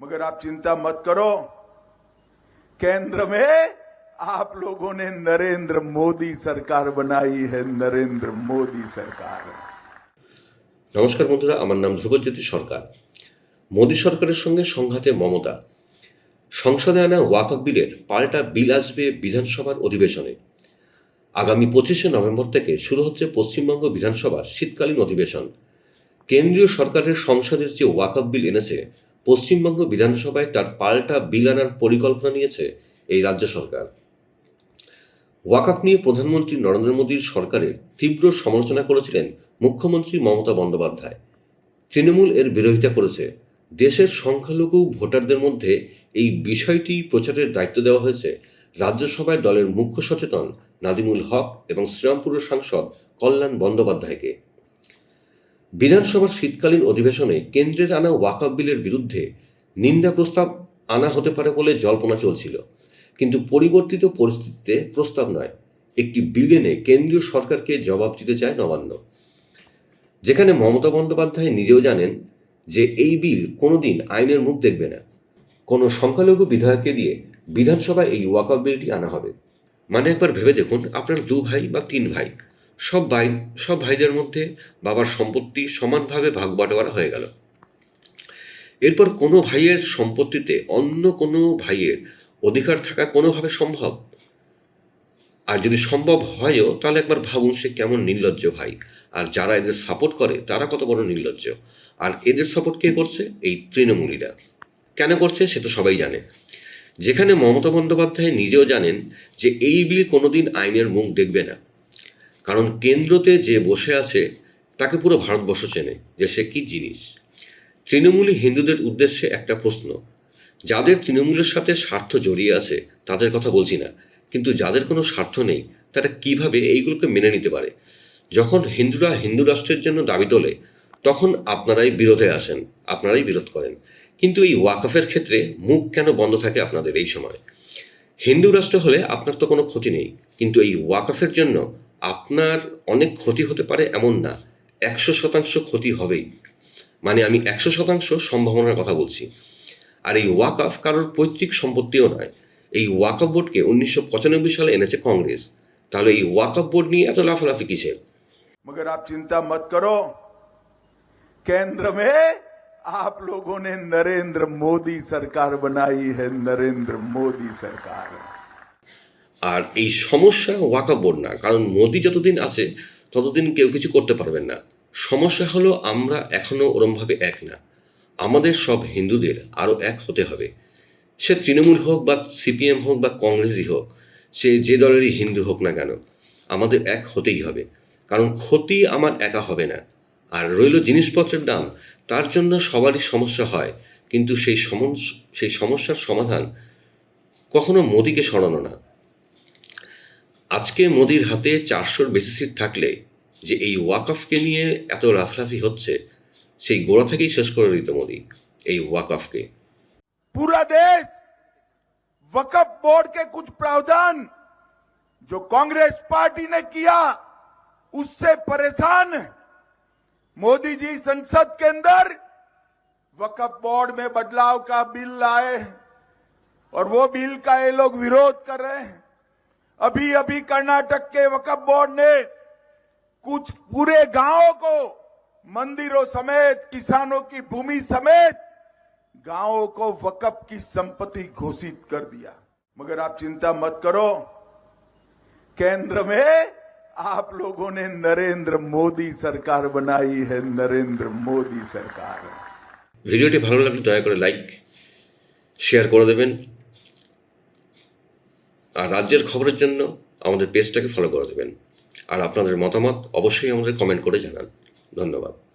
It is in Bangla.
मगर आप चिंता मत करो केंद्र में आप लोगों ने नरेंद्र मोदी सरकार बनाई है नरेंद्र मोदी सरकार নমস্কার বন্ধুরা আমার নাম ধ্রুবজ্যোতি সরকার মোদী সরকারের সঙ্গে সংঘাতে মমতা সংসদে আনা ওয়াকফ বিলের পাল্টা বিল আসবে বিধানসভার অধিবেশনে আগামী পঁচিশে নভেম্বর থেকে শুরু হচ্ছে পশ্চিমবঙ্গ বিধানসভার শীতকালীন অধিবেশন কেন্দ্রীয় সরকারের সংসদের যে ওয়াকফ বিল এনেছে পশ্চিমবঙ্গ বিধানসভায় তার পাল্টা বিল আনার পরিকল্পনা নিয়েছে এই রাজ্য সরকার। ওয়াকাফ নিয়ে প্রধানমন্ত্রী নরেন্দ্র মোদীর সরকারের তীব্র সমালোচনা করেছিলেন মুখ্যমন্ত্রী মমতা বন্দ্যোপাধ্যায়। তৃণমূল এর বিরোধিতা করেছে। দেশের সংখ্যালঘু ভোটারদের মধ্যে এই বিষয়টি প্রচারের দায়িত্ব দেওয়া হয়েছে রাজ্যসভায় দলের মুখ্য সচেতন নাদিমুল হক এবং শ্রীরামপুরের সাংসদ কল্যাণ বন্দ্যোপাধ্যায়কে। বিধানসভার শীতকালীন অধিবেশনে কেন্দ্রের আনা ওয়াকফ বিলের বিরুদ্ধে নিন্দা প্রস্তাব আনা হতে পারে বলে জল্পনা চলছিল। কিন্তু পরিবর্তিত পরিস্থিতিতে প্রস্তাব নয়। একটি বিল এনে কেন্দ্রীয় সরকারকে জবাব দিতে চায় নবান্ন। যেখানে মমতা বন্দ্যোপাধ্যায় নিজেও জানেন যে এই বিল কোনোদিন আইনের মুখ দেখবে না। কোনো সংখ্যালঘু বিধায়ককে দিয়ে বিধানসভায় এই ওয়াকআপ বিলটি আনা হবে। মানে একবার ভেবে দেখুন আপনার দু ভাই বা তিন ভাই। সব ভাই, সব ভাইদের মধ্যে বাবার সম্পত্তি সমানভাবে ভাগ বাটোয়ারা হয়ে গেল। এরপর কোনো ভাইয়ের সম্পত্তিতে অন্য কোনো ভাইয়ের অধিকার থাকা কোনোভাবে সম্ভব? আর যদি সম্ভব হয়ও, তাহলে একবার ভাবুন সে কেমন নির্লজ্জ ভাই। আর যারা এদের সাপোর্ট করে, তারা কত বড় নির্লজ্জ। আর এদের সাপোর্ট কে করছে? এই তৃণমূলীরা। কেন করছে, সে তো সবাই জানে। যেখানে মমতা বন্দ্যোপাধ্যায় নিজেও জানেন যে এই বিল কোনোদিন আইনের মুখ দেখবে না। কারণ কেন্দ্রতে যে বসে আছে, তাকে পুরো ভারতবর্ষ চেনে যে সে কী জিনিস। তৃণমূলী হিন্দুদের উদ্দেশ্যে একটা প্রশ্ন, যাদের তৃণমূলের সাথে স্বার্থ জড়িয়ে আছে, তাদের কথা বলছি না, কিন্তু যাদের কোনো স্বার্থ নেই, তারা কীভাবে এইগুলোকে মেনে নিতে পারে? যখন হিন্দুরা হিন্দু রাষ্ট্রের জন্য দাবি তোলে, তখন আপনারাই বিরোধে আসেন, আপনারাই বিরোধ করেন। কিন্তু এই ওয়াকফের ক্ষেত্রে মুখ কেন বন্ধ থাকে আপনাদের এই সময়? হিন্দু রাষ্ট্র হলে আপনার তো কোনো ক্ষতি নেই, কিন্তু এই ওয়াকফের জন্য আপনার অনেক ক্ষতি হতে পারে এমন না একশো শতাংশ ক্ষতি হবেই মানে আমি একশো শতাংশ সম্ভাবনার কথা বলছি আর এই ওয়াকফ কারোর পৈতৃক সম্পত্তিও নয় এই ওয়াকফ বোর্ডকে উনিশশো পঁচানব্বই সালে এনেছে কংগ্রেস তাহলে এই ওয়াকফ বোর্ড নিয়ে এত লাফালাফি কিসের मगर आप चिंता मत करो केंद्र में आप लोगों ने नरेंद्र मोदी सरकार बनाई है नरेंद्र मोदी सरकार আর এই সমস্যা ওয়াকফ বোর্ড না, কারণ মোদি যতদিন আছে, ততদিন কেউ কিছু করতে পারবেন না। সমস্যা হলো আমরা এখনও ওরমভাবে এক না। আমাদের সব হিন্দুদের আরও এক হতে হবে। সে তৃণমূল হোক বা সিপিএম হোক বা কংগ্রেসই হোক, সে যে দলেরই হিন্দু হোক না কেন, আমাদের এক হতেই হবে। কারণ ক্ষতি আমার একা হবে না। আর রইল জিনিসপত্রের দাম, তার জন্য সবারই সমস্যা হয়। কিন্তু সেই সেই সমস্যার সমাধান কখনো মোদিকে সরানো না। আজকে মোদির হাতে চারশোর বেশি সিট থাকলে যে এই ওয়াকফকে নিয়ে এত লাফলাফি হচ্ছে সেই গোড়া থেকেই শেষ করে দিত মোদি এই ওয়াকফকে पूरा देश वकफ बोर्ड के कुछ प्रावधान जो कांग्रेस पार्टी ने किया उससे परेशान है मोदी जी संसद के अंदर वकफ बोर्ड में बदलाव का बिल लाए हैं और वो बिल का ये लोग विरोध कर रहे हैं अभी अभी कर्नाटक के वकफ बोर्ड ने कुछ पूरे गांवों को मंदिरों समेत किसानों की भूमि समेत गांवों को वकफ की संपत्ति घोषित कर दिया मगर आप चिंता मत करो केंद्र में आप लोगों ने नरेंद्र मोदी सरकार बनाई है नरेंद्र मोदी सरकार ভিডিওটি ভালো লাগলে দয়া করে লাইক শেয়ার করে দেবেন আর রাজ্যের খবরের জন্য আমাদের পেজটাকে ফলো করে দেবেন। আর আপনাদের মতামত অবশ্যই আমাদের কমেন্ট করে জানান। ধন্যবাদ।